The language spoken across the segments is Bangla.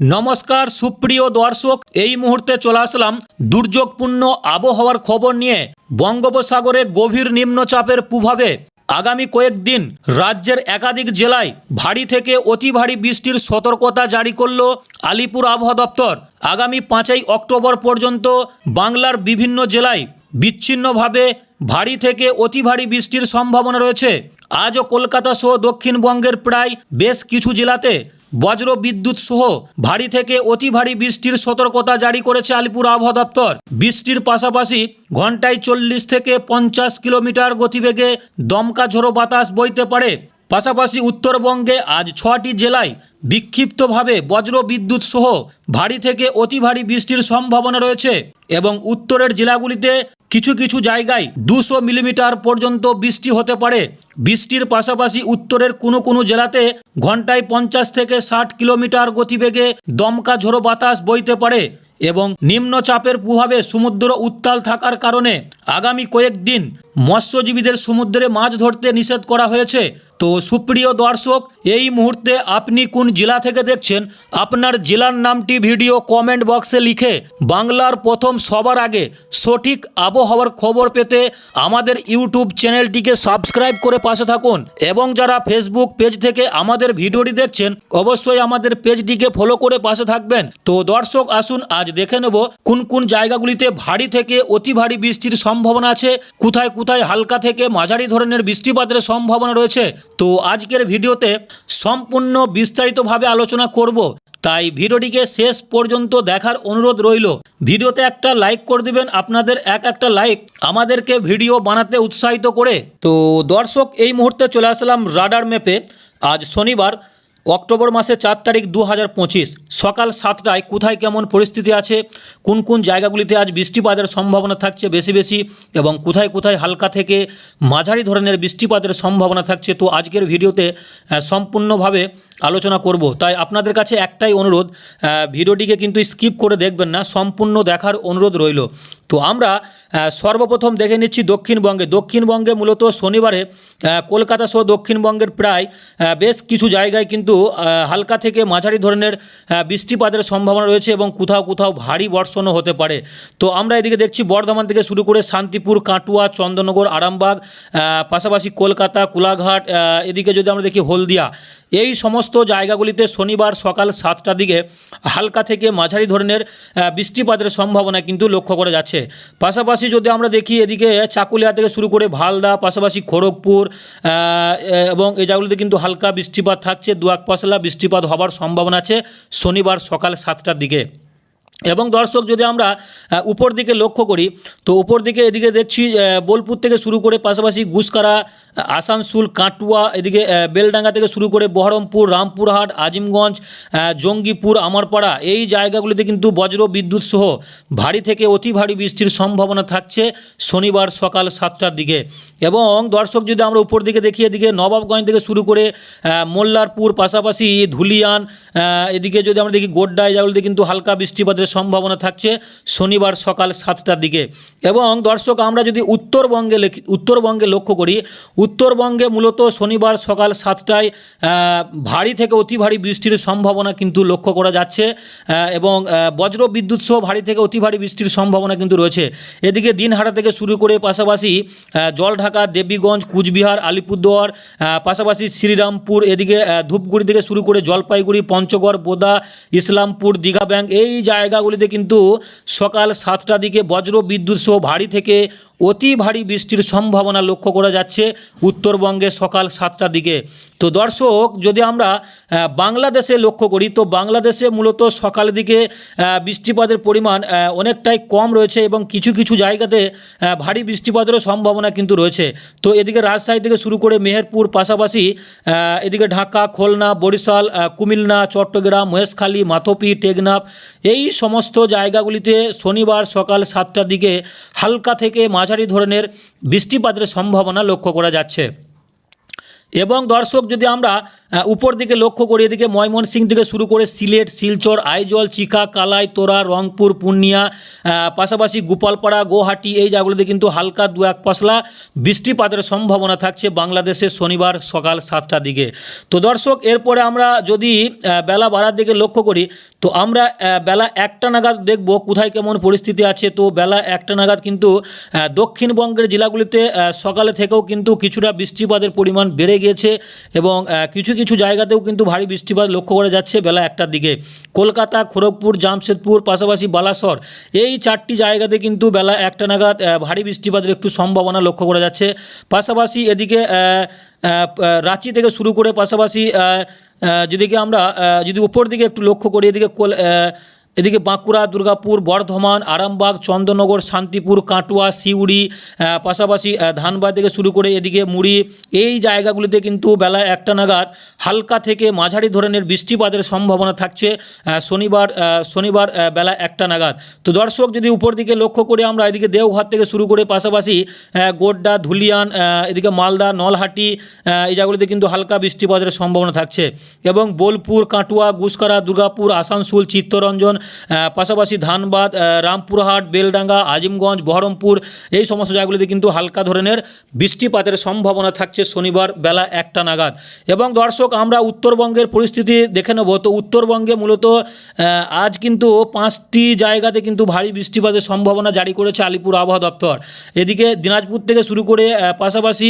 নমস্কার, সুপ্রিয় দর্শক, এই মুহূর্তে চলে আসলাম দুর্যোগপূর্ণ আবহাওয়ার খবর নিয়ে বঙ্গোপসাগরে গভীর নিম্নচাপের প্রভাবে। আগামী কয়েকদিন রাজ্যের একাধিক জেলায় ভারী থেকে অতি ভারী বৃষ্টির সতর্কতা জারি করল আলিপুর আবহাওয়া দপ্তর। আগামী পাঁচই অক্টোবর পর্যন্ত বাংলার বিভিন্ন জেলায় বিচ্ছিন্নভাবে ভারী থেকে অতি ভারী বৃষ্টির সম্ভাবনা রয়েছে। আজও কলকাতা সহ দক্ষিণবঙ্গের প্রায় বেশ কিছু জেলাতে বজ্র বিদ্যুৎ সহ ভারী থেকে অতি ভারী বৃষ্টির সতর্কতা জারি করেছে আলিপুর আবহাওয়া দপ্তর। বৃষ্টির পাশাপাশি ঘন্টায় চল্লিশ থেকে পঞ্চাশ কিলোমিটার গতিবেগে দমকা ঝোড়ো বাতাস বইতে পারে। পাশাপাশি উত্তরবঙ্গে আজ ছটি জেলায় বিক্ষিপ্তভাবে বজ্র বিদ্যুৎ সহ ভারী থেকে অতি ভারী বৃষ্টির সম্ভাবনা রয়েছে এবং উত্তরের জেলাগুলিতে কিছু কিছু জায়গায় দুশো মিলিমিটার পর্যন্ত বৃষ্টি হতে পারে। বৃষ্টির পাশাপাশি উত্তরের কোনো কোনো জেলাতে ঘন্টায় পঞ্চাশ থেকে ষাট কিলোমিটার গতিবেগে দমকা ঝোড়ো বাতাস বইতে পারে এবং নিম্নচাপের প্রভাবে সমুদ্র উত্তাল থাকার কারণে আগামী কয়েকদিন মৎস্যজীবীদের সমুদ্রে মাছ ধরতে নিষেধ করা হয়েছে। তো সুপ্রিয় দর্শক, এই মুহূর্তে আপনি কোন জেলা থেকে দেখছেন, আপনার জেলার নামটি ভিডিও কমেন্ট বক্সে লিখে বাংলার প্রথম সবার আগে সঠিক আবহাওয়ার খবর পেতে আমাদের ইউটিউব চ্যানেলটিকে সাবস্ক্রাইব করে পাশে থাকুন এবং যারা ফেসবুক পেজ থেকে আমাদের ভিডিওটি দেখছেন, অবশ্যই আমাদের পেজটিকে ফলো করে পাশে থাকবেন। তো দর্শক, আসুন আজ দেখে নেব কোন কোন জায়গাগুলিতে ভারী থেকে অতি ভারী বৃষ্টির সম্ভাবনা আছে, কোথায় কোথায় হালকা থেকে মাঝারি ধরনের বৃষ্টিপাতের সম্ভাবনা রয়েছে? তো আজকের ভিডিওতে সম্পূর্ণ বিস্তারিতভাবে আলোচনা করব। তাই ভিডিওটিকে শেষ পর্যন্ত দেখার অনুরোধ রইল। ভিডিওতে একটা লাইক করে দিবেন, আপনাদের এক একটা লাইক আমাদেরকে ভিডিও বানাতে উৎসাহিত করে। তো দর্শক, এই মুহূর্তে চলে আসলাম রাডার ম্যাপে। আজ শনিবার অক্টোবর মাসের চার তারিখ দু হাজার পঁচিশ, সকাল সাতটায় কোথায় কেমন পরিস্থিতি আছে, কোন কোন জায়গাগুলিতে আজ বৃষ্টিপাতের সম্ভাবনা থাকছে বেশি বেশি, এবং কোথায় কোথায় হালকা থেকে মাঝারি ধরনের বৃষ্টিপাতের সম্ভাবনা থাকছে, তো আজকের ভিডিওতে সম্পূর্ণভাবে আলোচনা করব। তাই আপনাদের কাছে একটাই অনুরোধ ভিডিওটিকে কিন্তু স্কিপ করে দেখবেন না, সম্পূর্ণ দেখার অনুরোধ রইল। তো আমরা সর্বপ্রথম দেখে নিচ্ছি দক্ষিণবঙ্গে। দক্ষিণবঙ্গে মূলত শনিবারে কলকাতা সহ দক্ষিণবঙ্গের প্রায় বেশ কিছু জায়গায় কিন্তু হালকা থেকে মাঝারি ধরনের বৃষ্টিপাতের সম্ভাবনা রয়েছে এবং কোথাও কোথাও ভারী বর্ষণও হতে পারে। তো আমরা এদিকে দেখছি, বর্ধমান থেকে শুরু করে শান্তিপুর, কাটুয়া চন্দননগর আরামবাগ পাশাপাশি কলকাতা, কোলাঘাট এদিকে যদি আমরা দেখি হলদিয়া এই সমস্ত জায়গাগুলিতে শনিবার সকাল সাতটার দিকে হালকা থেকে মাঝারি ধরনের বৃষ্টিপাতের সম্ভাবনা কিন্তু লক্ষ্য করা যাচ্ছে। পাশাপাশি যদি আমরা দেখি এদিকে চাকুলিয়া থেকে শুরু করে ভালদা, পাশাপাশি খড়গপুর এবং এই জায়গাগুলিতে কিন্তু হালকা বৃষ্টিপাত থাকছে দু এক পশলা বৃষ্টিপাত হবার সম্ভাবনা আছে শনিবার সকাল সাতটার দিকে। এবং দর্শক, যদি আমরা উপর দিকে লক্ষ্য করি, তো উপর দিকে এদিকে দেখছি বোলপুর থেকে শুরু করে পাশাপাশি গুসকারা আসানসোল, কাটুয়া, এদিকে বেলডাঙ্গা থেকে শুরু করে বহরমপুর, রামপুরহাট, আজিমগঞ্জ জঙ্গিপুর, আমারপাড়া এই জায়গাগুলিতে কিন্তু বজ্র বিদ্যুৎ সহ ভারী থেকে অতি ভারী বৃষ্টির সম্ভাবনা থাকছে শনিবার সকাল সাতটার দিকে। এবং দর্শক যদি আমরা উপর দিকে দেখি, এদিকে নবাবগঞ্জ থেকে শুরু করে মোল্লারপুর, পাশাপাশি ধুলিয়ান এদিকে যদি আমরা দেখি গোড্ডা এই জায়গাগুলিতে কিন্তু হালকা বৃষ্টিপাতের সম্ভাবনা থাকছে শনিবার সকাল সাতটার দিকে। এবং দর্শক আমরা যদি উত্তরবঙ্গে উত্তরবঙ্গে লক্ষ্য করি উত্তরবঙ্গে মূলত শনিবার সকাল সাতটায় ভারী থেকে অতি ভারী বৃষ্টির সম্ভাবনা কিন্তু লক্ষ্য করা যাচ্ছে এবং বজ্র বিদ্যুৎ সহ ভারী থেকে অতি ভারী বৃষ্টির সম্ভাবনা কিন্তু রয়েছে। এদিকে দিনহাটা থেকে শুরু করে পাশাপাশি জলঢাকা, দেবীগঞ্জ, কুচবিহার, আলিপুরদুয়ার পাশাপাশি শ্রীরামপুর, এদিকে ধূপগুড়ি থেকে শুরু করে জলপাইগুড়ি, পঞ্চগড়, বোদা, ইসলামপুর, দীঘা ব্যাংক এই জায়গাগুলিতে কিন্তু সকাল সাতটার দিকে বজ্র বিদ্যুৎ সহ ভারী থেকে অতি ভারী বৃষ্টির সম্ভাবনা লক্ষ্য করা যাচ্ছে। উত্তরবঙ্গে সকাল সাতটার দিকে। তো দর্শক, যদি আমরা বাংলাদেশে লক্ষ্য করি, তো বাংলাদেশে মূলত সকালের দিকে বৃষ্টিপাতের পরিমাণ অনেকটাই কম রয়েছে এবং কিছু কিছু জায়গাতে ভারী বৃষ্টিপাতেরও সম্ভাবনা কিন্তু রয়েছে। তো এদিকে রাজশাহী থেকে শুরু করে মেহেরপুর পাশাপাশি এদিকে ঢাকা, খুলনা, বরিশাল কুমিল্লা, চট্টগ্রাম, মহেশখালী, মাথপি, টেকনাফ, এই সমস্ত জায়গাগুলিতে শনিবার সকাল সাতটার দিকে হালকা থেকে মাঝারি ধরনের বৃষ্টিপাতের সম্ভাবনা লক্ষ্য করা যাচ্ছে। এবং দর্শক, যদি আমরা উপর দিকে লক্ষ্য করি, এদিকে ময়মনসিং থেকে শুরু করে সিলেট, শিলচর, আইজল, চিকা, কালাই, তোরা, রংপুর, পূর্ণিয়া পাশাপাশি গোপালপাড়া গুয়াহাটি এই জায়গাগুলোতে কিন্তু হালকা দু এক পশলা বৃষ্টিপাতের সম্ভাবনা থাকছে বাংলাদেশে শনিবার সকাল সাতটার দিকে। তো দর্শক, এরপরে আমরা যদি বেলা বাড়ার দিকে লক্ষ্য করি তো আমরা বেলা একটা নাগাদ দেখব কোথায় কেমন পরিস্থিতি আছে। তো বেলা একটা নাগাদ কিন্তু দক্ষিণবঙ্গের জেলাগুলিতে সকালে থেকেও কিন্তু কিছুটা বৃষ্টিপাতের পরিমাণ বেড়ে গিয়েছে এবং কিছু কিছু জায়গাতেও কিন্তু ভারী বৃষ্টিপাত লক্ষ্য করা যাচ্ছে বেলা একটার দিকে। কলকাতা, খড়গপুর, জামশেদপুর, পাশাপাশি বালাসর, এই চারটি জায়গাতে কিন্তু বেলা একটা নাগাদ ভারী বৃষ্টিপাতের একটু সম্ভাবনা লক্ষ্য করা যাচ্ছে। পাশাপাশি এদিকে রাঁচি থেকে শুরু করে পাশাপাশি আহ, আমরা যদি উপর দিকে একটু লক্ষ্য করি এদিকে এদিকে বাঁকুড়া, দুর্গাপুর, বর্ধমান, আরামবাগ চন্দ্রনগর শান্তিপুর, কাটুয়া, সিউড়ি পাশাপাশি ধানবাদ থেকে শুরু করে এদিকে মুড়ি, এই জায়গাগুলিতে কিন্তু বেলা একটা নাগাদ হালকা থেকে মাঝারি ধরনের বৃষ্টিপাতের সম্ভাবনা থাকছে শনিবার শনিবার বেলা একটা নাগাদ। তো দর্শক, যদি উপর দিকে লক্ষ্য করে আমরা এদিকে দেওঘর থেকে শুরু করে পাশাপাশি গোড্ডা, ধুলিয়ান এদিকে মালদা, নলহাটি এই জায়গাগুলিতে কিন্তু হালকা বৃষ্টিপাতের সম্ভাবনা থাকছে। এবং বোলপুর, কাটুয়া, গুসকারা, দুর্গাপুর, আসানসোল, চিত্তরঞ্জন পাশাপাশি ধানবাদ রামপুরহাট, বেলডাঙ্গা, আজিমগঞ্জ, বহরমপুর, এই সমস্ত জায়গাগুলিতে কিন্তু হালকা ধরনের বৃষ্টিপাতের সম্ভাবনা থাকছে শনিবার বেলা একটা নাগাদ। এবং দর্শক, আমরা উত্তরবঙ্গের পরিস্থিতি দেখে নেব। তো উত্তরবঙ্গে মূলত আজ কিন্তু পাঁচটি জায়গাতে কিন্তু ভারী বৃষ্টিপাতের সম্ভাবনা জারি করেছে আলিপুর আবহাওয়া দপ্তর। এদিকে দিনাজপুর থেকে শুরু করে পাশাপাশি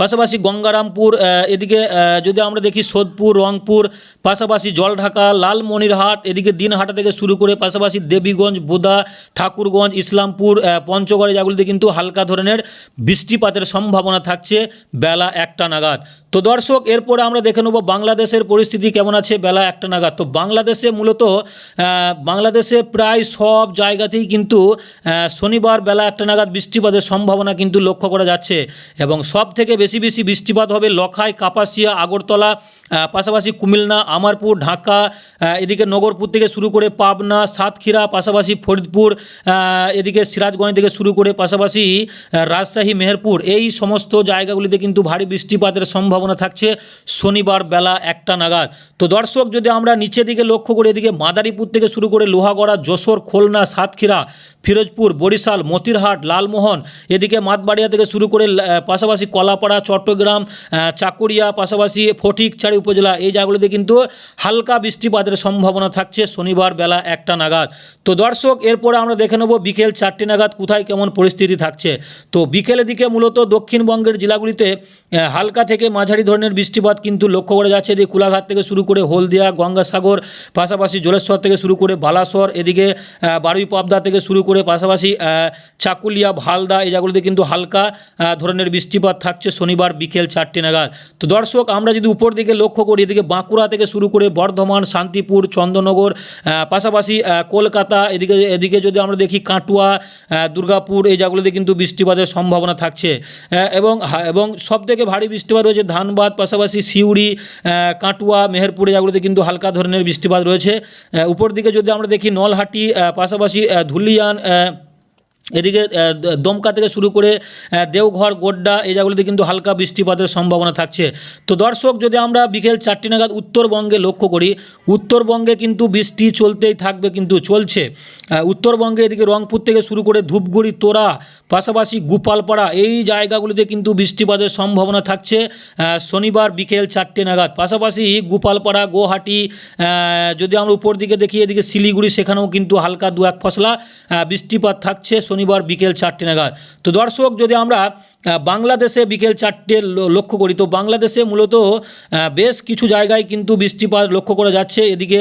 পাশাপাশি গঙ্গারামপুর এদিকে যদি আমরা দেখি সোদপুর, রংপুর, পাশাপাশি জলঢাকা, লালমনিরহাট, এদিকে দিনহাটা থেকে শুরু করে পাশাপাশি দেবীগঞ্জ, বোদা, ঠাকুরগঞ্জ, ইসলামপুর পঞ্চগড়ে যাগুলিতে কিন্তু হালকা ধরনের বৃষ্টিপাতের সম্ভাবনা থাকছে বেলা একটা নাগাদ। তো দর্শক, এরপরে আমরা দেখে নেব বাংলাদেশের পরিস্থিতি কেমন আছে বেলা একটা নাগাদ। তো বাংলাদেশে মূলত বাংলাদেশে প্রায় সব জায়গাতেই কিন্তু শনিবার বেলা একটা নাগাদ বৃষ্টিপাতের সম্ভাবনা কিন্তু লক্ষ্য করা যাচ্ছে। এবং সব থেকে বেশি বেশি বৃষ্টিপাত হবে লখাই, কাপাসিয়া, আগরতলা পাশাপাশি কুমিল্লা, আমারপুর, ঢাকা এদিকে নগরপুর থেকে শুরু করে পাবনা, সাতক্ষীরা, পাশাপাশি ফরিদপুর এদিকে সিরাজগঞ্জ থেকে শুরু করে পাশাপাশি রাজশাহী, মেহেরপুর, এই সমস্ত জায়গাগুলিতে কিন্তু ভারী বৃষ্টিপাতের সম্ভাবনা থাকছে শনিবার বেলা একটা নাগাদ। তো দর্শক, যদি আমরা নিচের দিকে লক্ষ্য করি, এদিকে মাদারীপুর থেকে শুরু করে লোহাগড়া, যশোর, খুলনা, সাতক্ষীরা, ফিরোজপুর, বরিশাল, মতিরহাট, লালমোহন, এদিকে মাতবাড়িয়া থেকে শুরু করে পাশাপাশি কলাপাড়া, চট্টগ্রাম চাকুরিয়া, পাশাপাশি ফটিকছাড়ি উপজেলা, এই জায়গাগুলিতে কিন্তু হালকা বৃষ্টিপাতের সম্ভাবনা থাকছে শনিবার বেলা একটা নাগাদ। তো দর্শক, এরপরে আমরা দেখে নেব বিকেল চারটে নাগাদ কোথায় কেমন পরিস্থিতি থাকছে। তো বিকেলের দিকে মূলত দক্ষিণবঙ্গের জেলাগুলিতে হালকা থেকে মাঝারি ধরনের বৃষ্টিপাত কিন্তু লক্ষ্য করা যাচ্ছে। এদিকে কুলাঘাট থেকে শুরু করে হলদিয়া, গঙ্গাসাগর, পাশাপাশি জলেশ্বর থেকে শুরু করে বালাসর, এদিকে বারুই পাবদা থেকে শুরু করে পাশাপাশি চাকুলিয়া, ভালদা এই জায়গাগুলোতে কিন্তু হালকা ধরনের বৃষ্টিপাত থাকছে শনিবার বিকেল চারটে নাগাদ। তো দর্শক, আমরা যদি উপর দিকে লক্ষ্য করি, এদিকে বাঁকুড়া থেকে শুরু করে বর্ধমান, শান্তিপুর চন্দ্রনগর পাশাপাশি কলকাতা, এদিকে এদিকে যদি আমরা দেখি কাটুয়া দুর্গাপুর এই জায়গাগুলোতে কিন্তু বৃষ্টিপাতের সম্ভাবনা থাকছে। এবং এবং সব থেকে ভারী বৃষ্টিপাত রয়েছে ধানবাদ, পাশাপাশি সিউড়ি কাটুয়া, মেহেরপুরে যাগুলোতে কিন্তু হালকা ধরনের বৃষ্টিপাত রয়েছে। উপর দিকে যদি আমরা দেখি নলহাটি পাশাপাশি ধুলিয়ান এদিকে দমকা থেকে শুরু করে দেওঘর গোড্ডা এই জায়গাগুলিতে কিন্তু হালকা বৃষ্টিপাতের সম্ভাবনা থাকছে। তো দর্শক যদি আমরা বিকেল চারটি নাগাদ উত্তরবঙ্গে লক্ষ্য করি উত্তরবঙ্গে কিন্তু বৃষ্টি চলতেই থাকবে কিন্তু চলছে। উত্তরবঙ্গে এদিকে রংপুর থেকে শুরু করে ধূপগুড়ি তোরা পাশাপাশি গোপালপাড়া এই জায়গাগুলিতে কিন্তু বৃষ্টিপাতের সম্ভাবনা থাকছে শনিবার বিকেল চারটে নাগাদ। পাশাপাশি গোপালপাড়া গুয়াহাটি আহ, যদি আমরা উপর দিকে দেখি এদিকে শিলিগুড়ি সেখানেও কিন্তু হালকা দু এক ফসলা বৃষ্টিপাত থাকছে। শনিবার বিকেল চারটে নাগাদ। তো দর্শক, যদি আমরা বাংলাদেশে বিকেল চারটে লক্ষ্য করি, তো বাংলাদেশে মূলত বেশ কিছু জায়গায় কিন্তু বৃষ্টিপাত লক্ষ্য করা যাচ্ছে। এদিকে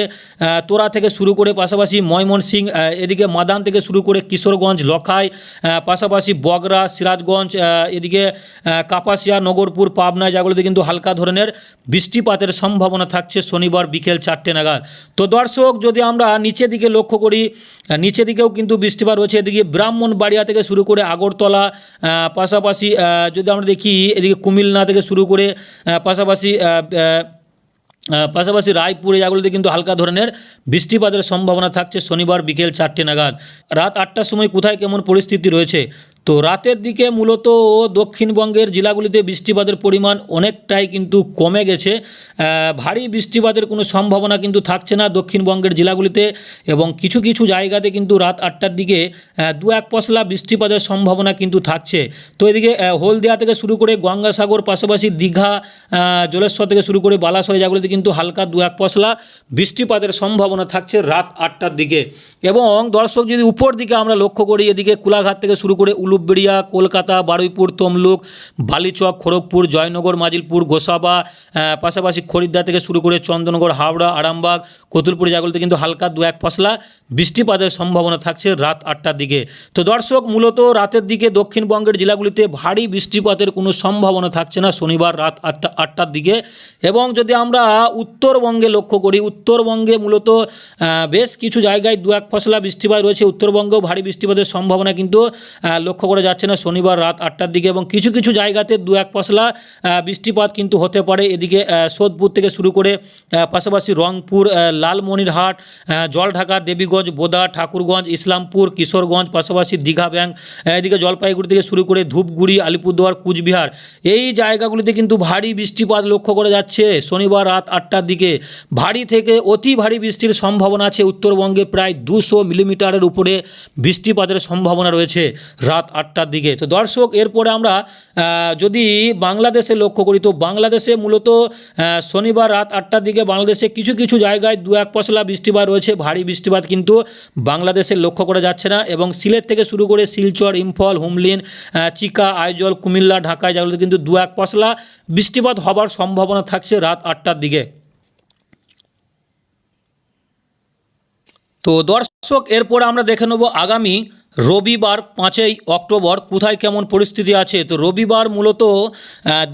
তোরা থেকে শুরু করে পাশাপাশি ময়মনসিং এদিকে মাদান থেকে শুরু করে কিশোরগঞ্জ, লখাই পাশাপাশি বগরা, সিরাজগঞ্জ এদিকে কাপাসিয়া, নগরপুর, পাবনা জায়গাগুলোতে কিন্তু হালকা ধরনের বৃষ্টিপাতের সম্ভাবনা থাকছে শনিবার বিকেল চারটে নাগাদ। তো দর্শক, যদি আমরা নিচে দিকে লক্ষ্য করি নিচে দিকেও কিন্তু বৃষ্টিপাত রয়েছে। এদিকে ব্রাহ্মণবাড়িয়া থেকে শুরু করে আগরতলা পাশাপাশি যদি আমরা দেখি এদিকে কুমিল্লা থেকে শুরু করে পাশাপাশি পাশাপাশি রায়পুর জায়গাগুলোতে কিন্তু হালকা ধরনের বৃষ্টিপাতের সম্ভাবনা থাকছে শনিবার বিকেল চারটে নাগাদ। রাত আটটার সময় কোথায় কেমন পরিস্থিতি রয়েছে? তো রাতের দিকে মূলত দক্ষিণবঙ্গের জেলাগুলিতে বৃষ্টিপাতের পরিমাণ অনেকটাই কিন্তু কমে গেছে। ভারী বৃষ্টিপাতের কোনো সম্ভাবনা কিন্তু থাকছে না দক্ষিণবঙ্গের জেলাগুলিতে এবং কিছু কিছু জায়গাতে কিন্তু রাত আটটার দিকে দু এক পশলা বৃষ্টিপাতের সম্ভাবনা কিন্তু থাকছে। তো এদিকে হলদিয়া থেকে শুরু করে গঙ্গাসাগর, পাশাপাশি দীঘা জলেশ্বর থেকে শুরু করে বালাসর জায়গাগুলিতে কিন্তু হালকা দু এক পশলা বৃষ্টিপাতের সম্ভাবনা থাকছে রাত আটটার দিকে। এবং দর্শক যদি উপর দিকে আমরা লক্ষ্য করি, এদিকে কুলাঘাট থেকে শুরু করে উলুবেড়িয়া কলকাতা বারুইপুর তমলুক বালিচক খড়গপুর জয়নগর মাজিলপুর গোসাবা পাশাপাশি খরিদ্দা থেকে শুরু করে চন্দননগর হাওড়া আরামবাগ কতুলপুর জায়গাগুলিতে কিন্তু হালকা দু এক পশলা বৃষ্টিপাতের সম্ভাবনা থাকছে রাত আটটার দিকে। তো দর্শক মূলত রাতের দিকে দক্ষিণবঙ্গের জেলাগুলিতে ভারী বৃষ্টিপাতের কোনো সম্ভাবনা থাকছে না শনিবার রাত আটটা আটটার দিকে। এবং যদি আমরা উত্তরবঙ্গে লক্ষ্য করি উত্তরবঙ্গে মূলত বেশ কিছু জায়গায় দু এক ফসলা বৃষ্টিপাত রয়েছে। উত্তরবঙ্গেও ভারী বৃষ্টিপাতের সম্ভাবনা কিন্তু আহ, লক্ষ্য করা যাচ্ছে না শনিবার রাত আটটার দিকে এবং কিছু কিছু জায়গাতে দু এক পশলা বৃষ্টিপাত কিন্তু হতে পারে। এদিকে সোদপুর থেকে শুরু করে পাশাপাশি রংপুর লালমনিরহাট জলঢাকা, দেবীগঞ্জ, বোদা, ঠাকুরগঞ্জ, ইসলামপুর, কিশোরগঞ্জ, পাশাপাশি দীঘা ব্যাংক এদিকে জলপাইগুড়ি থেকে শুরু করে ধূপগুড়ি, আলিপুরদুয়ার, কুচবিহার। এই জায়গাগুলিতে কিন্তু ভারী বৃষ্টিপাত লক্ষ্য করা যাচ্ছে শনিবার রাত আটটার দিকে। ভারী থেকে অতি ভারী বৃষ্টির সম্ভাবনা আছে। উত্তরবঙ্গে প্রায় দুশো মিলিমিটারের উপরে বৃষ্টিপাতের সম্ভাবনা রয়েছে। রাত আটটার দিকে। তো দর্শক, এরপরে আমরা যদি বাংলাদেশে লক্ষ্য করি, তো বাংলাদেশে মূলত শনিবার রাত আটটার দিকে বাংলাদেশে কিছু কিছু জায়গায় দু এক পশলা বৃষ্টিপাত রয়েছে, ভারী বৃষ্টিপাত কিন্তু বাংলাদেশে লক্ষ্য করা যাচ্ছে না এবং সিলেট থেকে শুরু করে শিলচর, ইম্ফল, হুমলিন চিকা, আইজল, কুমিল্লা ঢাকায় যেগুলোতে কিন্তু দু এক পশলা বৃষ্টিপাত হবার সম্ভাবনা থাকছে রাত আটটার দিকে। তো দর্শক, এরপর আমরা দেখে নেব আগামী রবিবার পাঁচই অক্টোবর, কোথায় কেমন পরিস্থিতি আছে? তো রবিবার মূলত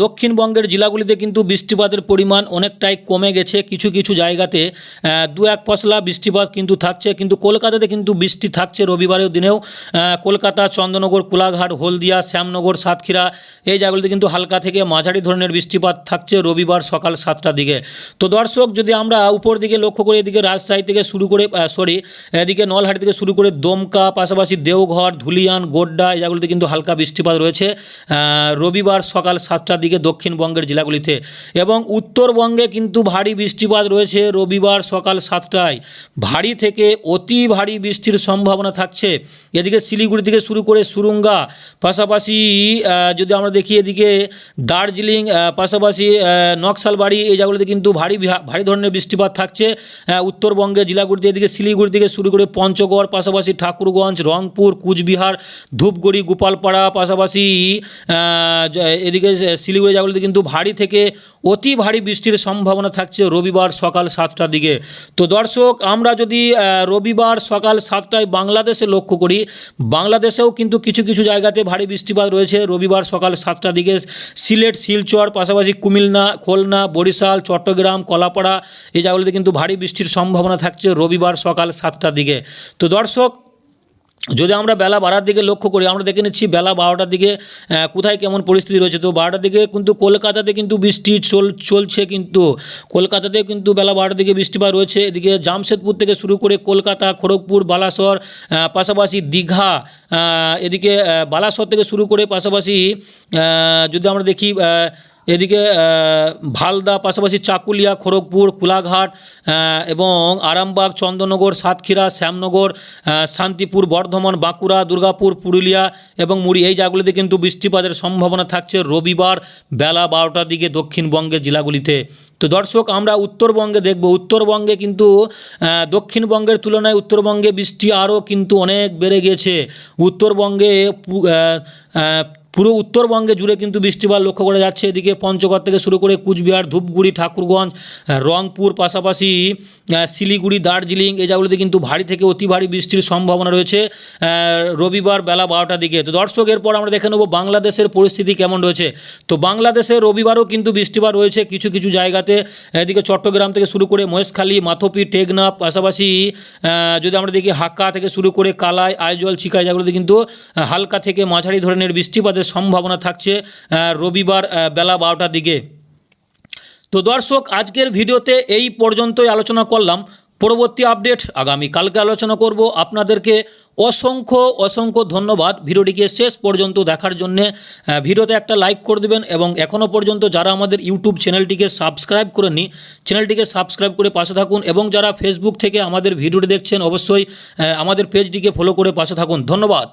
দক্ষিণবঙ্গের জেলাগুলিতে কিন্তু বৃষ্টিপাতের পরিমাণ অনেকটাই কমে গেছে। কিছু কিছু জায়গাতে দু এক পশলা বৃষ্টিপাত কিন্তু থাকছে। কিন্তু কলকাতাতে কিন্তু বৃষ্টি থাকছে রবিবারের দিনেও। কলকাতা, চন্দ্রনগর, কোলাঘাট, হলদিয়া, শ্যামনগর, সাতক্ষীরা এই জায়গাগুলিতে কিন্তু হালকা থেকে মাঝারি ধরনের বৃষ্টিপাত থাকছে রবিবার সকাল সাতটার দিকে। তো দর্শক, যদি আমরা উপর দিকে লক্ষ্য করি, এদিকে রাজশাহী থেকে শুরু করে সরি এদিকে নলহাটি থেকে শুরু করে দমকা, পাশাপাশি দেওঘর, ধুলিয়ান, গোড্ডা জায়গাগুলিতে কিন্তু হালকা বৃষ্টিপাত রয়েছে। রবিবার সকাল সাতটার দিকে দক্ষিণবঙ্গের জেলাগুলিতে। এবং উত্তরবঙ্গে কিন্তু ভারী বৃষ্টিপাত রয়েছে রবিবার সকাল সাতটায়। ভারী থেকে অতি ভারী বৃষ্টির সম্ভাবনা থাকছে। এদিকে শিলিগুড়ি থেকে শুরু করে সুরুঙ্গা, পাশাপাশি যদি আমরা দেখি এদিকে দার্জিলিং পাশাপাশি নকশালবাড়ি, এই জায়গাগুলিতে কিন্তু ভারী ভারী ধরনের বৃষ্টিপাত থাকছে। উত্তরবঙ্গে জেলাগুলিতে, এদিকে শিলিগুড়ি থেকে শুরু করে পঞ্চগড়, পাশাপাশি ঠাকুরগঞ্জ, রংপুর কুচবিহার, ধূপগুড়ি, গোপালপাড়া পাশাপাশি এদিকে শিলিগুড়ি জায়গাগুলিতে কিন্তু ভারী থেকে অতি ভারী বৃষ্টির সম্ভাবনা থাকছে রবিবার সকাল সাতটার দিকে। তো দর্শক, আমরা যদি রবিবার সকাল সাতটায় বাংলাদেশে লক্ষ্য করি, বাংলাদেশেও কিন্তু কিছু কিছু জায়গাতে ভারী বৃষ্টিপাত রয়েছে রবিবার সকাল সাতটার দিকে। সিলেট, শিলচর, পাশাপাশি কুমিল্লা, খুলনা, বরিশাল, চট্টগ্রাম, কলাপাড়া এই জায়গাগুলিতে কিন্তু ভারী বৃষ্টির সম্ভাবনা থাকছে রবিবার সকাল সাতটার দিকে। তো দর্শক যদি আমরা বেলা বাড়ার দিকে লক্ষ্য করি, আমরা দেখে নিচ্ছি বেলা বারোটার দিকে কোথায় কেমন পরিস্থিতি রয়েছে। তো বারোটার দিকে কিন্তু কলকাতাতে কিন্তু বৃষ্টি চল, চলছে কিন্তু। কলকাতাতে কিন্তু বেলা বারোটার দিকে বৃষ্টিপাত রয়েছে। এদিকে জামশেদপুর থেকে শুরু করে কলকাতা, খড়গপুর, বালাসর পাশাপাশি দীঘা এদিকে বালাসর থেকে শুরু করে পাশাপাশি যদি আমরা দেখি এদিকে ভালদা, পাশাপাশি চাকুলিয়া, খড়গপুর, কোলাঘাট এবং আরামবাগ, চন্দননগর, সাতক্ষীরা, শ্যামনগর শান্তিপুর, বর্ধমান, বাঁকুড়া, দুর্গাপুর, পুরুলিয়া এবং মুড়ি। এই জায়গাগুলিতে কিন্তু বৃষ্টিপাতের সম্ভাবনা থাকছে রবিবার বেলা বারোটার দিকে দক্ষিণবঙ্গের জেলাগুলিতে। তো দর্শক, আমরা উত্তরবঙ্গে দেখব। উত্তরবঙ্গে কিন্তু দক্ষিণবঙ্গের তুলনায় উত্তরবঙ্গে বৃষ্টি আরও কিন্তু অনেক বেড়ে গেছে। উত্তরবঙ্গে পুরো উত্তরবঙ্গে জুড়ে কিন্তু বৃষ্টিপাত লক্ষ্য করা যাচ্ছে। এদিকে পঞ্চগড় থেকে শুরু করে কুচবিহার, ধূপগুড়ি, ঠাকুরগঞ্জ রংপুর, পাশাপাশি শিলিগুড়ি, দার্জিলিং এই জায়গাগুলিতে কিন্তু ভারী থেকে অতি ভারী বৃষ্টির সম্ভাবনা রয়েছে রবিবার বেলা বারোটার দিকে। তো দর্শক, এরপর আমরা দেখে নেব বাংলাদেশের পরিস্থিতি কেমন রয়েছে। তো বাংলাদেশে রবিবারও কিন্তু বৃষ্টিপাত রয়েছে কিছু কিছু জায়গাতে। এদিকে চট্টগ্রাম থেকে শুরু করে মহেশখালী, মাথপি, টেকনাফ, পাশাপাশি যদি আমরা দেখি হাক্কা থেকে শুরু করে কালাই, আইজল চিকা জায়গাগুলোতে কিন্তু হালকা থেকে মাঝারি ধরনের বৃষ্টিপাতের সম্ভাবনা থাকছে রবিবার বেলা বারোটার দিকে। তো দর্শক, আজকের ভিডিওতে এই পর্যন্তই আলোচনা করলাম। পরবর্তী আপডেট আগামী কালকে আলোচনা করব। আপনাদেরকে অসংখ্য অসংখ্য ধন্যবাদ। ভিডিওটিকে শেষ পর্যন্ত দেখার জন্যে ভিডিওতে একটা লাইক করে দেবেন এবং এখনও পর্যন্ত যারা আমাদের ইউটিউব চ্যানেলটিকে সাবস্ক্রাইব করেননি, চ্যানেলটিকে সাবস্ক্রাইব করে পাশে থাকুন এবং যারা ফেসবুক থেকে আমাদের ভিডিওটি দেখছেন, অবশ্যই আমাদের পেজটিকে ফলো করে পাশে থাকুন। ধন্যবাদ।